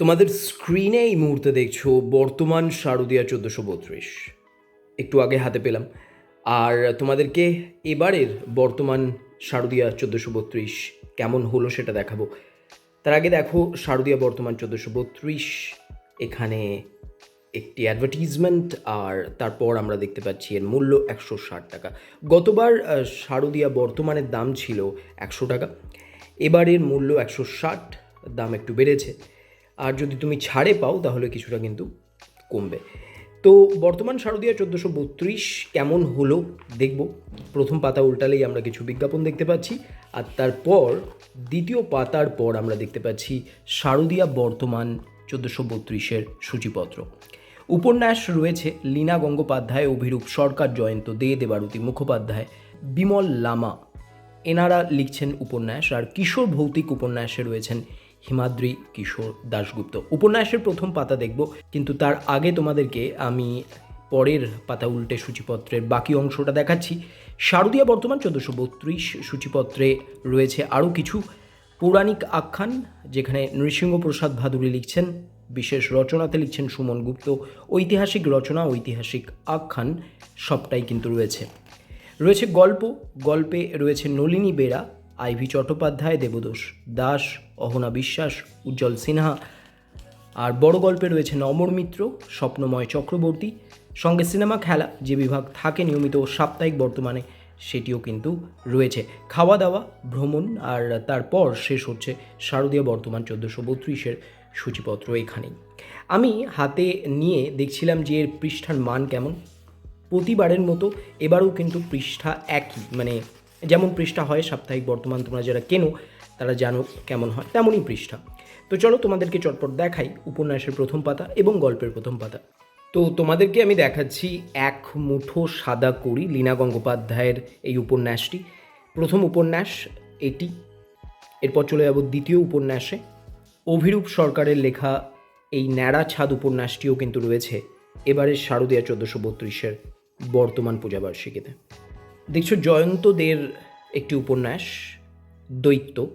তোমাদের স্ক্রিনে এই মুহূর্তে দেখছ বর্তমান শারদীয়া চোদ্দোশো বত্রিশ। একটু আগে হাতে পেলাম। আর তোমাদেরকে এবারের বর্তমান শারদীয়া চোদ্দোশো বত্রিশ কেমন হলো সেটা দেখাবো। তার আগে দেখো শারদীয়া বর্তমান চোদ্দোশো বত্রিশ। এখানে একটি অ্যাডভার্টিজমেন্ট আর তারপর আমরা দেখতে পাচ্ছি এর মূল্য একশো ষাট টাকা। গতবার শারদীয়া বর্তমানের দাম ছিল একশো টাকা। এবারের মূল্য একশো ষাট, দাম একটু বেড়েছে। আর যদি তুমি ছাড়ে পাও, তাহলে কিছুটা কিন্তু কমবে। তো বর্তমান শারদীয়া চোদ্দোশো বত্রিশ কেমন হলো দেখব। প্রথম পাতা উল্টালেই আমরা কিছু বিজ্ঞাপন দেখতে পাচ্ছি, আর তারপর দ্বিতীয় পাতার পর আমরা দেখতে পাচ্ছি শারদীয়া বর্তমান চোদ্দোশো বত্রিশের সূচিপত্র। উপন্যাস রয়েছে লীনা গঙ্গোপাধ্যায়, অভিরূপ সরকার জয়ন্ত দে, দেবারতী মুখোপাধ্যায়, বিমল লামা। এনারা লিখছেন উপন্যাস, আর কিশোর ভৌতিক উপন্যাসে রয়েছেন হিমাদ্রি কিশোর দাশগুপ্ত। উপন্যাসের প্রথম পাতা দেখব, কিন্তু তার আগে তোমাদেরকে আমি পরের পাতা উল্টে সূচিপত্রের বাকি অংশটা দেখাচ্ছি। শারদীয়া বর্তমান চোদ্দোশো বত্রিশ সূচিপত্রে রয়েছে আরও কিছু। পৌরাণিক আখ্যান, যেখানে নৃসিংহপ্রসাদ ভাদুরী লিখছেন, বিশেষ রচনাতে লিখছেন সুমন গুপ্ত। ঐতিহাসিক রচনা, ঐতিহাসিক আখ্যান, সবটাই কিন্তু রয়েছে। রয়েছে গল্প, গল্পে রয়েছে নলিনী বেরা আইভি চট্টোপাধ্যায়, দেবদোষ দাস, অহনা বিশ্বাস, উজ্জ্বল সিনহা। আর বড় গল্পে রয়েছেন অমর মিত্র, স্বপ্নময় চক্রবর্তী। সঙ্গে সিনেমা খেলা যে বিভাগ থাকে নিয়মিত সাপ্তাহিক বর্তমানে, সেটিও কিন্তু রয়েছে। খাওয়া দাওয়া, ভ্রমণ আর তারপর শেষ হচ্ছে শারদীয় বর্তমান চোদ্দোশো বত্রিশের সূচিপত্র এখানেই। আমি হাতে নিয়ে দেখছিলাম যে এর পৃষ্ঠার মান কেমন। প্রতিবারের মতো এবারও কিন্তু পৃষ্ঠা একই মানে যেমন পৃষ্ঠা হয় সাপ্তাহিক বর্তমান তোমরা যারা কেনো, তারা জানো কেমন হয়, তেমনই পৃষ্ঠা। তো চলো তোমাদেরকে চটপট দেখাই উপন্যাসের প্রথম পাতা এবং গল্পের প্রথম পাতা। তো তোমাদেরকে আমি দেখাচ্ছি এক মুঠো সাদা করি লীনা গঙ্গোপাধ্যায়ের এই উপন্যাসটি। প্রথম উপন্যাস এটি, এরপর চলে যাব দ্বিতীয় উপন্যাসে। অভিরূপ সরকারের লেখা এই ন্যাড়া ছাদ উপন্যাসটিও কিন্তু রয়েছে, এবারের শারদীয়া চোদ্দোশো বত্রিশের বর্তমান পূজাবার্ষিকীতে। দেখছ জয়ন্ত দের একটি উপন্যাস, দৈত্য।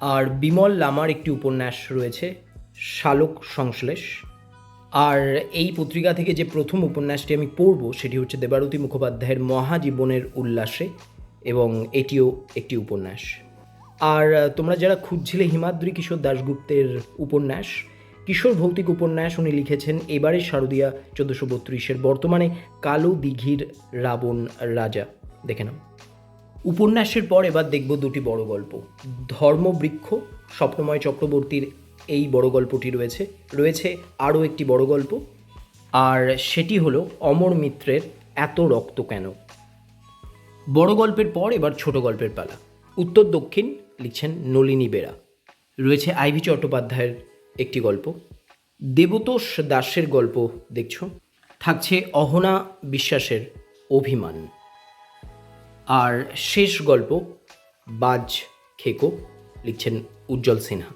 আর বিমল লামার একটি উপন্যাস রয়েছে, শালক সংশ্লেষ। আর এই পত্রিকা থেকে যে প্রথম উপন্যাসটি আমি পড়ব, সেটি হচ্ছে দেবারতী মুখোপাধ্যায়ের মহাজীবনের উল্লাসে, এবং এটিও একটি উপন্যাস। আর তোমরা যারা খুঁজছিলে হিমাদ্রি কিশোর দাশগুপ্তের উপন্যাস কিশোর ভৌতিক উপন্যাস উনি লিখেছেন এবারে শারদীয়া চোদ্দোশো বত্রিশের বর্তমানে কালো দিঘির রাবণ রাজা। দেখে নাও। উপন্যাসের পর এবার দেখব দুটি বড় গল্প। ধর্মবৃক্ষ, স্বপ্নময় চক্রবর্তীর এই বড় গল্পটি রয়েছে। রয়েছে আরও একটি বড় গল্প। আর সেটি হলো অমর মিত্রের এত রক্ত কেন? বড় গল্পের পর এবার ছোট গল্পের পালা। উত্তর দক্ষিণ লিখছেন নলিনী বেরা। রয়েছে আইভি চট্টোপাধ্যায়ের একটি গল্প। দেবতোষ দাসের গল্প দেখছ? থাকছে অহনা বিশ্বাসের অভিমান। আর শেষ গল্প, বাজ খেকো, লিখছেন উজ্জ্বল সিনহা।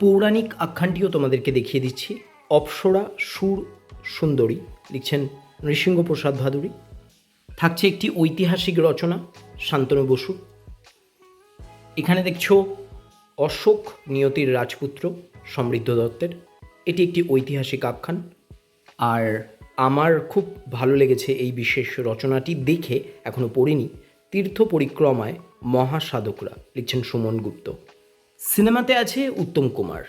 পৌরাণিক আখ্যানটিও তোমাদেরকে দেখিয়ে দিচ্ছি। অপ্সরা সুর সুন্দরী, লিখছেন নৃসিংহপ্রসাদ ভাদুরী। থাকছে একটি ঐতিহাসিক রচনা, শান্তনু বসু। এখানে দেখছ অশোক নিয়তির রাজপুত্র। সমৃদ্ধ দত্তের। এটি একটি ঐতিহাসিক আখ্যান। আর আমার খুব ভালো লেগেছে এই বিশেষ রচনাটি দেখে এখনও পড়িনি। তীর্থ পরিক্রমায় মহাসাধকরা লিখছেন সুমন গুপ্ত। সিনেমাতে আছে উত্তম কুমার।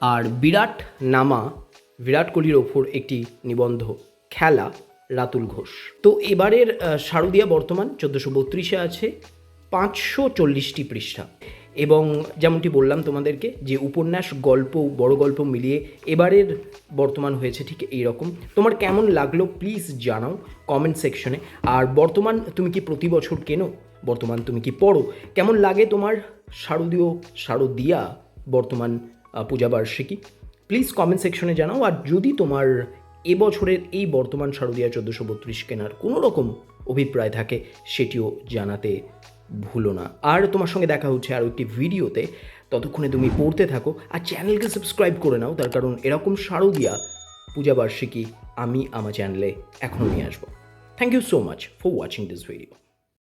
আর বিরাট নামা, বিরাট কোহলির ওপর একটি নিবন্ধ খেলা, রাতুল ঘোষ। তো এবারের শারদীয়া বর্তমান চোদ্দোশো বত্রিশে আছে পাঁচশো চল্লিশটি পৃষ্ঠা। এবং যেমনটি বললাম তোমাদেরকে যে উপন্যাস, গল্প, বড় গল্প মিলিয়ে এবারের বর্তমান হয়েছে ঠিক এই রকম তোমার কেমন লাগল প্লিজ জানাও কমেন্ট সেকশনে। আর বর্তমান তুমি কি প্রতি বছর কেনো? বর্তমান তুমি কি পড়ো? কেমন লাগে তোমার শারদীয় শারদীয়া বর্তমান পূজাবার্ষিকী? প্লিজ কমেন্ট সেকশনে জানাও। আর যদি তোমার এবছরের এই বর্তমান শারদীয়া চোদ্দোশো বত্রিশ কেনার কোনো রকম অভিপ্রায় থাকে, সেটিও জানাতে ভুলো না। আর তোমার সঙ্গে দেখা হচ্ছে আরও একটি ভিডিওতে। ততক্ষণে তুমি পড়তে থাকো আর চ্যানেলকে সাবস্ক্রাইব করে নাও। তার কারণ এরকম শারদীয়া পূজাবার্ষিকী আমি আমার চ্যানেলে এখনও নিয়ে আসব। Thank you so much for watching this video